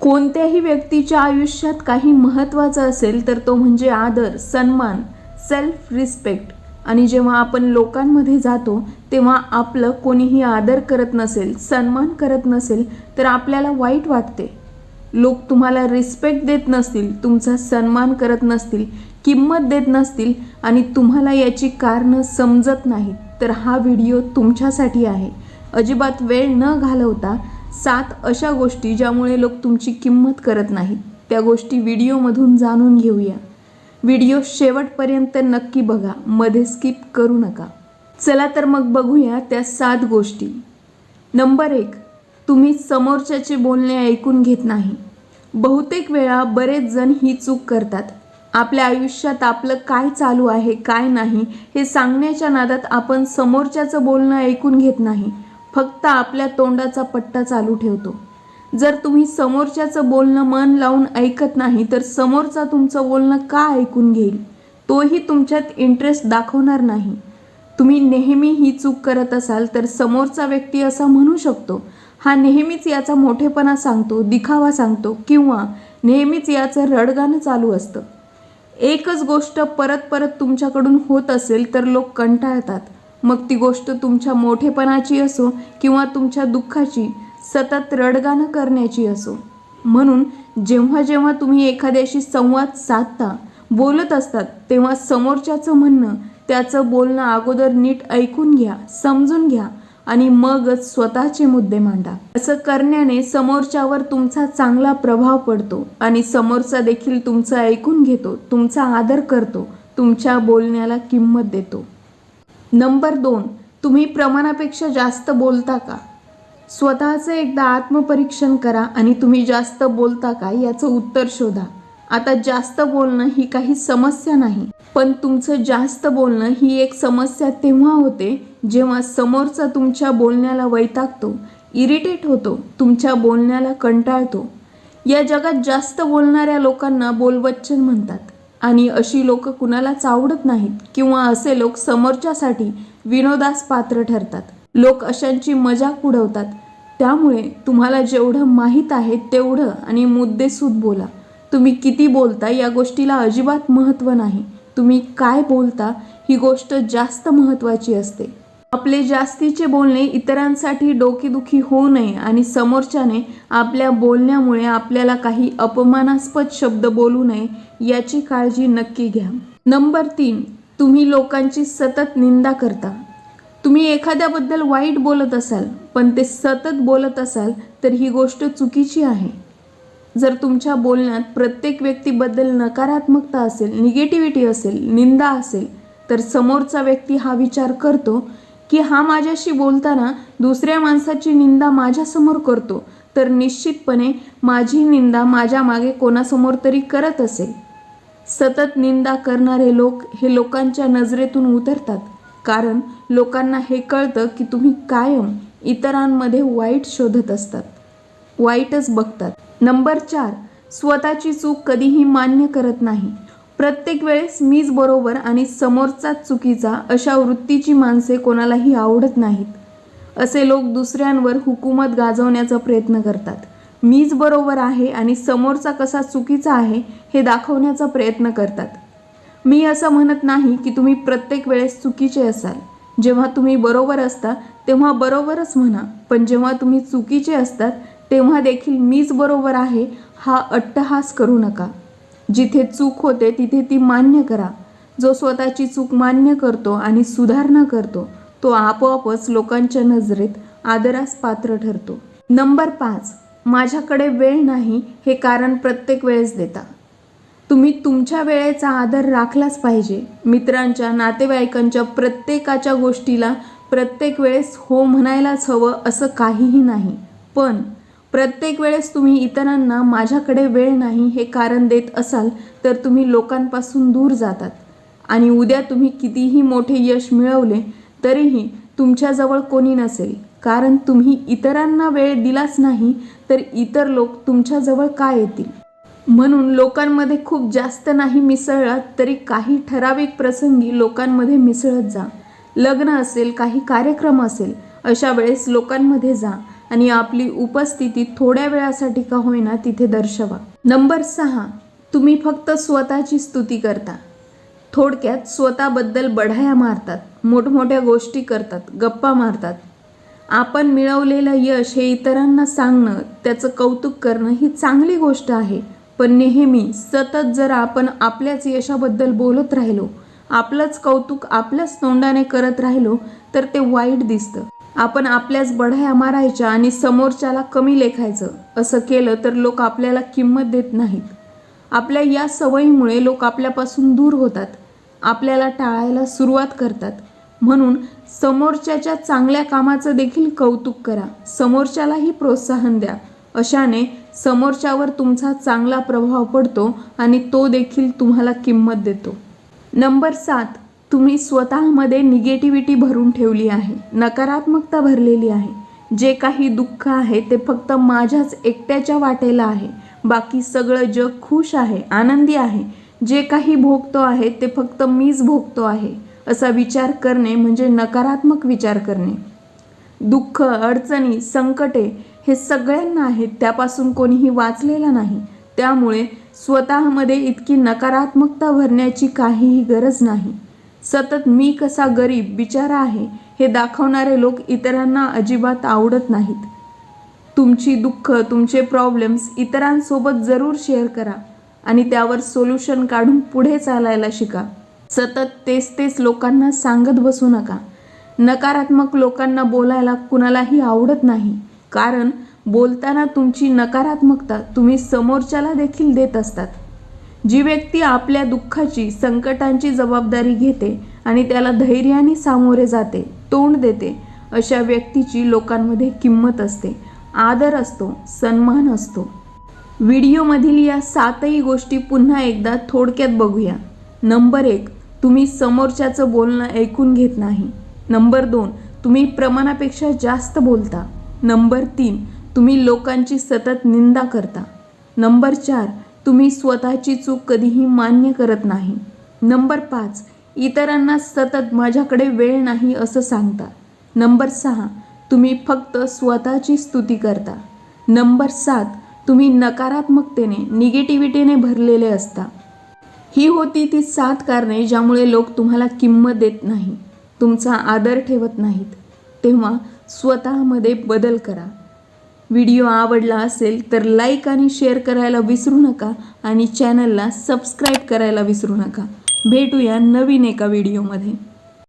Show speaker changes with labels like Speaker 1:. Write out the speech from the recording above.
Speaker 1: कोणत्याही व्यक्तीच्या आयुष्यात काही महत्त्वाचं असेल तर तो म्हणजे आदर सन्मान सेल्फ रिस्पेक्ट आणि जेव्हा आपण लोकांमध्ये जातो तेव्हा आपलं कोणीही आदर करत नसेल सन्मान करत नसेल तर आपल्याला वाईट वाटते. लोक तुम्हाला रिस्पेक्ट देत नसतील तुमचा सन्मान करत नसतील किंमत देत नसतील आणि तुम्हाला याची कारणं समजत नाहीत तर हा व्हिडिओ तुमच्यासाठी आहे. अजिबात वेळ न घालवता सात अशा गोष्टी ज्यामुळे लोक तुमची किंमत करत नाहीत. त्या गोष्टी व्हिडिओमधून जाणून घेऊया. व्हिडिओ शेवटपर्यंत नक्की बघा. मध्ये स्किप करू नका. चला तर मग बघूया त्या सात गोष्टी. नंबर एक तुम्ही समोरच्याचे बोलणे ऐकून घेत नाही. बहुतेक वेळा बरेच जण ही चूक करतात. आपल्या आयुष्यात आपलं काय चालू आहे काय नाही हे सांगण्याच्या नादात आपण समोरच्याचं बोलणं ऐकून घेत नाही. फक्त आपल्या तोंडाचा पट्टा चालू ठेवतो. जर तुम्ही समोरच्याचं बोलणं मन लावून ऐकत नाही तर समोरचा तुमचं बोलणं का ऐकून घेईल? तोही तुमच्यात इंटरेस्ट दाखवणार नाही. तुम्ही नेहमी ही चूक करत असाल तर समोरचा व्यक्ती असा म्हणू शकतो हा नेहमीच याचा मोठेपणा सांगतो दिखावा सांगतो किंवा नेहमीच याचं रडगाणं चालू असतं. एकच गोष्ट परत परत तुमच्याकडून होत असेल तर लोक कंटाळतात. मग ती गोष्ट तुमच्या मोठेपणाची असो किंवा तुमच्या दुःखाची सतत रडगाणं करण्याची असो. म्हणून जेव्हा जेव्हा तुम्ही एखाद्याशी संवाद साधता बोलत असतात तेव्हा समोरच्याचं म्हणणं त्याचं बोलणं अगोदर नीट ऐकून घ्या समजून घ्या आणि मगच स्वतःचे मुद्दे मांडा. असं करण्याने समोरच्यावर तुमचा चांगला प्रभाव पडतो आणि समोरचा देखील तुमचं ऐकून घेतो तुमचा आदर करतो तुमच्या बोलण्याला किंमत देतो. नंबर दोन तुम्ही प्रमाणापेक्षा जास्त बोलता का? स्वतःचं एकदा आत्मपरीक्षण करा आणि तुम्ही जास्त बोलता का याचं उत्तर शोधा. आता जास्त बोलणं ही काही समस्या नाही पण तुमचं जास्त बोलणं ही एक समस्या तेव्हा होते जेव्हा समोरचा तुमच्या बोलण्याला वैतागतो इरिटेट होतो तुमच्या बोलण्याला कंटाळतो. या जगात जास्त बोलणाऱ्या लोकांना बोलवच्चन म्हणतात. आणि अशी लोक कुणालाच आवडत नाहीत किंवा असे लोक समोरच्यासाठी विनोदास पात्र ठरतात. लोक अशांची मजाक उडवतात. त्यामुळे तुम्हाला जेवढं माहीत आहे तेवढं आणि मुद्देसूद बोला. तुम्ही किती बोलता या गोष्टीला अजिबात महत्त्व नाही. तुम्ही काय बोलता ही गोष्ट जास्त महत्त्वाची असते. आपले जास्तीचे बोलणे इतरांसाठी डोकेदुखी होऊ नये आणि समोरच्याने आपल्या बोलण्यामुळे आपल्याला काही अपमानास्पद शब्द बोलू नये याची काळजी नक्की घ्या. नंबर तीन तुम्ही लोकांची सतत निंदा करता. तुम्ही एखाद्याबद्दल वाईट बोलत असाल पण ते सतत बोलत असाल तर ही गोष्ट चुकीची आहे. जर तुमच्या बोलण्यात प्रत्येक व्यक्तीबद्दल नकारात्मकता असेल निगेटिव्हिटी असेल निंदा असेल तर समोरचा व्यक्ती हा विचार करतो की हा माझ्याशी बोलताना दुसऱ्या माणसाची निंदा माझ्यासमोर करतो तर निश्चितपणे माझी निंदा माझ्या मागे कोणासमोर तरी करत असेल. सतत निंदा करणारे लोक हे लोकांच्या नजरेतून उतरतात. कारण लोकांना हे कळतं की तुम्ही कायम इतरांमध्ये वाईट शोधत असतात. वाईटच बघतात. नंबर चार स्वतःची चूक कधीही मान्य करत नाही. प्रत्येक वेळेस मीच बरोबर आणि समोरचाच चुकीचा अशा वृत्तीची माणसे कोणालाही आवडत नाहीत. असे लोक दुसऱ्यांवर हुकूमत गाजवण्याचा प्रयत्न करतात. मीच बरोबर आहे आणि समोरचा कसा चुकीचा आहे हे दाखवण्याचा प्रयत्न करतात. मी असं म्हणत नाही की तुम्ही प्रत्येक वेळेस चुकीचे असाल. जेव्हा तुम्ही बरोबर असता तेव्हा बरोबरच म्हणा. पण जेव्हा तुम्ही चुकीचे असतात तेव्हा देखील मीच बरोबर आहे हा अट्टहास करू नका. जिथे चूक होते तिथे ती मान्य करा. जो स्वतःची चूक मान्य करतो आणि सुधारणा करतो तो आपोआपच लोकांच्या नजरेत आदरास पात्र ठरतो. नंबर पाच. माझ्याकडे वेळ नाही हे कारण प्रत्येक वेळेस देता. तुम्ही तुमच्या वेळेचा आदर राखलाच पाहिजे. मित्रांच्या नातेवाईकांच्या प्रत्येकाच्या गोष्टीला प्रत्येक वेळेस हो म्हणायलाच हवं असं काहीही नाही. पण प्रत्येक वेळेस तुम्ही इतरांना माझ्याकडे वेळ नाही हे कारण देत असाल तर तुम्ही लोकांपासून दूर जातात. आणि उद्या तुम्ही कितीही मोठे यश मिळवले तरीही तुमच्याजवळ कोणी नसेल. कारण तुम्ही इतरांना वेळ दिलाच नाही तर इतर लोक तुमच्याजवळ का येतील? म्हणून लोकांमध्ये खूप जास्त नाही मिसळलात तरी काही ठराविक प्रसंगी लोकांमध्ये मिसळत जा. लग्न असेल काही कार्यक्रम असेल अशा वेळेस लोकांमध्ये जा आणि आपली उपस्थिती थोड्या वेळासाठी का होईना तिथे दर्शवा. नंबर सहा तुम्ही फक्त स्वतःची स्तुती करता. थोडक्यात स्वतःबद्दल बढाया मारतात मोठमोठ्या गोष्टी करतात गप्पा मारतात आपण मिळवलेलं यश हे इतरांना सांगणं त्याचं कौतुक करणं ही चांगली गोष्ट आहे. पण नेहमी सतत जर आपण आपल्याच यशाबद्दल बोलत राहिलो आपलंच कौतुक आपल्याच तोंडाने करत राहिलो तर ते वाईट दिसतं. आपण आपल्याच बढाया मारायच्या आणि समोरच्याला कमी लेखायचं असं केलं तर लोक आपल्याला किंमत देत नाहीत. आपल्या या सवयीमुळे लोक आपल्यापासून दूर होतात. आपल्याला टाळायला सुरुवात करतात. म्हणून समोरच्याच्या चांगल्या कामाचं देखील कौतुक करा. समोरच्यालाही प्रोत्साहन द्या. अशाने समोरच्यावर तुमचा चांगला प्रभाव पडतो आणि तो देखील तुम्हाला किंमत देतो. नंबर सात तुम्ही स्वतःमध्ये निगेटिव्हिटी भरून ठेवली आहे. नकारात्मकता भरलेली आहे. जे काही दुःख आहे ते फक्त माझ्याच एकट्याच्या वाटेला आहे. बाकी सगळं जग खुश आहे आनंदी आहे. जे काही भोगतो आहे ते फक्त मीच भोगतो आहे. असा विचार करणे म्हणजे नकारात्मक विचार करणे. दुःख अडचणी संकटे हे सगळ्यांना आहेत त्यापासून कोणीही वाचलेला नाही. त्यामुळे स्वतःमध्ये इतकी नकारात्मकता भरण्याची काहीही गरज नाही. सतत मी कसा गरीब बिचारा आहे हे दाखवणारे लोक इतरांना अजिबात आवडत नाहीत. तुमची दुःख तुमचे प्रॉब्लेम्स इतरांसोबत जरूर शेअर करा आणि त्यावर सोल्युशन काढून पुढे चालायला शिका. सतत तेच तेच लोकांना सांगत बसू नका. नकारात्मक लोकांना बोलायला कुणालाही आवडत नाही. कारण बोलताना तुमची नकारात्मकता तुम्ही समोरच्याला देखील देत असतात. जी व्यक्ती आपल्या दुःखाची संकटांची जबाबदारी घेते आणि त्याला धैर्याने सामोरे जाते तोंड देते अशा व्यक्तीची लोकांमध्ये किंमत असते. आदर असतो सन्मान असतो. व्हिडिओमधील या सातही गोष्टी पुन्हा एकदा थोडक्यात बघूया. नंबर एक तुम्ही समोरच्याचं बोलणं ऐकून घेत नाही. नंबर दोन तुम्ही प्रमाणापेक्षा जास्त बोलता. नंबर तीन तुम्ही लोकांची सतत निंदा करता. नंबर चार तुम्ही स्वतःची चूक कधीही मान्य करत नाही. नंबर पाच इतरांना सतत माझ्याकडे वेळ नाही असं सांगता. नंबर सहा तुम्ही फक्त स्वतःची स्तुती करता. नंबर सात तुम्ही नकारात्मकतेने निगेटिव्हिटीने भरलेले असता. ही होती ती सात कारणे ज्यामुळे लोक तुम्हाला किंमत देत नाही तुमचा आदर ठेवत नाहीत. तेव्हा स्वतःमध्ये बदल करा. व्हिडिओ आवडला असेल तर लाईक आणि शेअर करायला विसरू नका आणि चॅनलला सबस्क्राईब करायला विसरू नका. भेटूया नवीन एका व्हिडिओमध्ये.